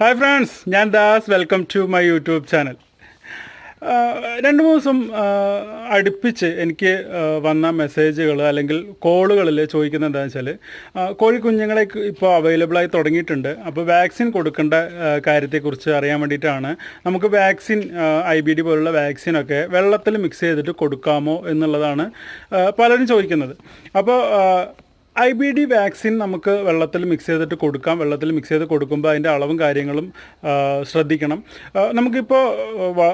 Hi friends ഞാൻ Das. Welcome to my YouTube channel രണ്ട് മൂന്ന് ദിവസം അടുപ്പിച്ച് എനിക്ക് വന്ന മെസ്സേജുകൾ അല്ലെങ്കിൽ കോളുകളിൽ ചോദിക്കുന്നത് എന്താണെന്ന് വെച്ചാൽ കോഴി കോഴിക്കുഞ്ഞുങ്ങളെ ഇപ്പോൾ അവൈലബിളായി തുടങ്ങിയിട്ടുണ്ട്. അപ്പോൾ വാക്സിൻ കൊടുക്കേണ്ട കാര്യത്തെക്കുറിച്ച് അറിയാൻ വേണ്ടിയിട്ടാണ് നമുക്ക് വാക്സിൻ ഐ ബി ഡി പോലുള്ള വാക്സിനൊക്കെ വെള്ളത്തിൽ മിക്സ് ചെയ്തിട്ട് കൊടുക്കാമോ എന്നുള്ളതാണ് പലരും ചോദിക്കുന്നത്. അപ്പോൾ ഐ ബി ഡി വാക്സിൻ നമുക്ക് വെള്ളത്തിൽ മിക്സ് ചെയ്തിട്ട് കൊടുക്കാം. വെള്ളത്തിൽ മിക്സ് ചെയ്ത് കൊടുക്കുമ്പോൾ അതിന്റെ അളവും കാര്യങ്ങളും ശ്രദ്ധിക്കണം. നമുക്കിപ്പോൾ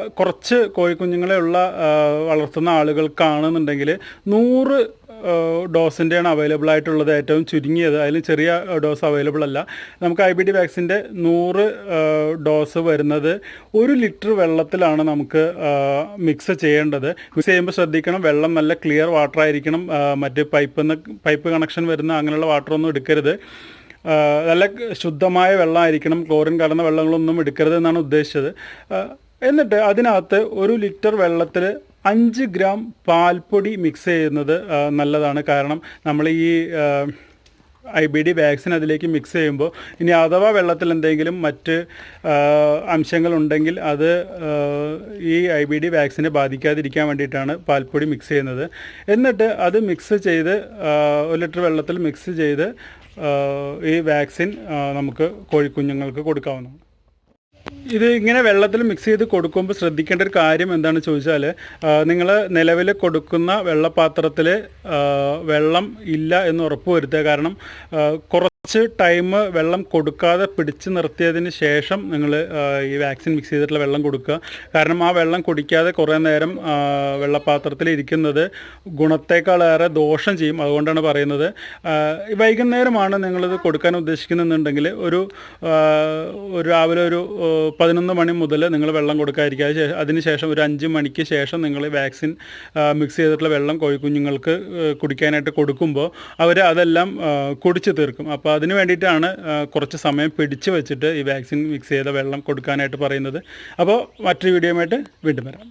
കുറച്ച് കോഴിക്കുഞ്ഞുങ്ങളെ ഉള്ള വളർത്തുന്ന ആളുകൾക്കാണെന്നുണ്ടെങ്കിൽ നൂറ് ഡോസിന്റെയാണ് അവൈലബിൾ ആയിട്ടുള്ളത് ഏറ്റവും ചുരുങ്ങിയത്. അതിൽ ചെറിയ ഡോസ് അവൈലബിൾ അല്ല. നമുക്ക് ഐ ബി ഡി വാക്സിന്റെ നൂറ് ഡോസ് വരുന്നത് ഒരു ലിറ്റർ വെള്ളത്തിലാണ് നമുക്ക് മിക്സ് ചെയ്യേണ്ടത്. മിക്സ് ചെയ്യുമ്പോൾ ശ്രദ്ധിക്കണം വെള്ളം നല്ല ക്ലിയർ വാട്ടർ ആയിരിക്കണം. മറ്റ് പൈപ്പ് പൈപ്പ് കണക്ഷൻ വരുന്ന അങ്ങനെയുള്ള വാട്ടറൊന്നും എടുക്കരുത്. നല്ല ശുദ്ധമായ വെള്ളമായിരിക്കണം. ക്ലോറിൻ കലർന്ന വെള്ളങ്ങളൊന്നും എടുക്കരുത് എന്നാണ് ഉദ്ദേശിച്ചത്. എന്നിട്ട് അതിനകത്ത് ഒരു ലിറ്റർ വെള്ളത്തിൽ അഞ്ച് ഗ്രാം പാൽപ്പൊടി മിക്സ് ചെയ്യുന്നത് നല്ലതാണ്. കാരണം നമ്മൾ ഈ ഐ ബി ഡി വാക്സിൻ അതിലേക്ക് മിക്സ് ചെയ്യുമ്പോൾ ഇനി അഥവാ വെള്ളത്തിൽ എന്തെങ്കിലും മറ്റ് അംശങ്ങളുണ്ടെങ്കിൽ അത് ഈ ഐ ബി ഡി വാക്സിനെ ബാധിക്കാതിരിക്കാൻ വേണ്ടിയിട്ടാണ് പാൽപ്പൊടി മിക്സ് ചെയ്യുന്നത്. എന്നിട്ട് അത് മിക്സ് ചെയ്ത് ഒരു ലിറ്റർ വെള്ളത്തിൽ മിക്സ് ചെയ്ത് ഈ വാക്സിൻ നമുക്ക് കോഴിക്കുഞ്ഞുങ്ങൾക്ക് കൊടുക്കാവുന്നതാണ്. ഇത് ഇങ്ങനെ വെള്ളത്തിൽ മിക്സ് ചെയ്ത് കൊടുക്കുമ്പോൾ ശ്രദ്ധിക്കേണ്ട ഒരു കാര്യം എന്താണെന്ന് ചോദിച്ചാൽ നിങ്ങൾ നിലവിൽ കൊടുക്കുന്ന വെള്ളപാത്രത്തിൽ വെള്ളം ഇല്ല എന്ന് ഉറപ്പ് വരുത്തുക കാരണം ആ, കുറച്ച് ടൈം വെള്ളം കൊടുക്കാതെ പിടിച്ച് നിർത്തിയതിന് ശേഷം നിങ്ങൾ ഈ വാക്സിൻ മിക്സ് ചെയ്തിട്ടുള്ള വെള്ളം കൊടുക്കുക. കാരണം ആ വെള്ളം കുടിക്കാതെ കുറേ നേരം വെള്ളപാത്രത്തിൽ ഇരിക്കുന്നത് ഗുണത്തേക്കാളേറെ ദോഷം ചെയ്യും. അതുകൊണ്ടാണ് പറയുന്നത്. വൈകുന്നേരമാണ് നിങ്ങളിത് കൊടുക്കാൻ ഉദ്ദേശിക്കുന്നുണ്ടെങ്കിൽ ഒരു ഒരു രാവിലെ ഒരു പതിനൊന്ന് മണി മുതൽ നിങ്ങൾ വെള്ളം കൊടുക്കാതിരിക്കുക. അതിന് ശേഷം അതിനുശേഷം ഒരു അഞ്ച് മണിക്ക് ശേഷം നിങ്ങൾ വാക്സിൻ മിക്സ് ചെയ്തിട്ടുള്ള വെള്ളം കോഴിക്കുഞ്ഞുങ്ങൾക്ക് കുടിക്കാനായിട്ട് കൊടുക്കുമ്പോൾ അവർ അതെല്ലാം കുടിച്ച് തീർക്കും. അപ്പോൾ അതിന് വേണ്ടിയിട്ടാണ് കുറച്ച് സമയം പിടിച്ച് വെച്ചിട്ട് ഈ വാക്സിൻ മിക്സ് ചെയ്ത വെള്ളം കൊടുക്കാനായിട്ട് പറയുന്നത്. അപ്പോൾ മറ്റൊരു വീഡിയോയുമായിട്ട് വീണ്ടും വരാം.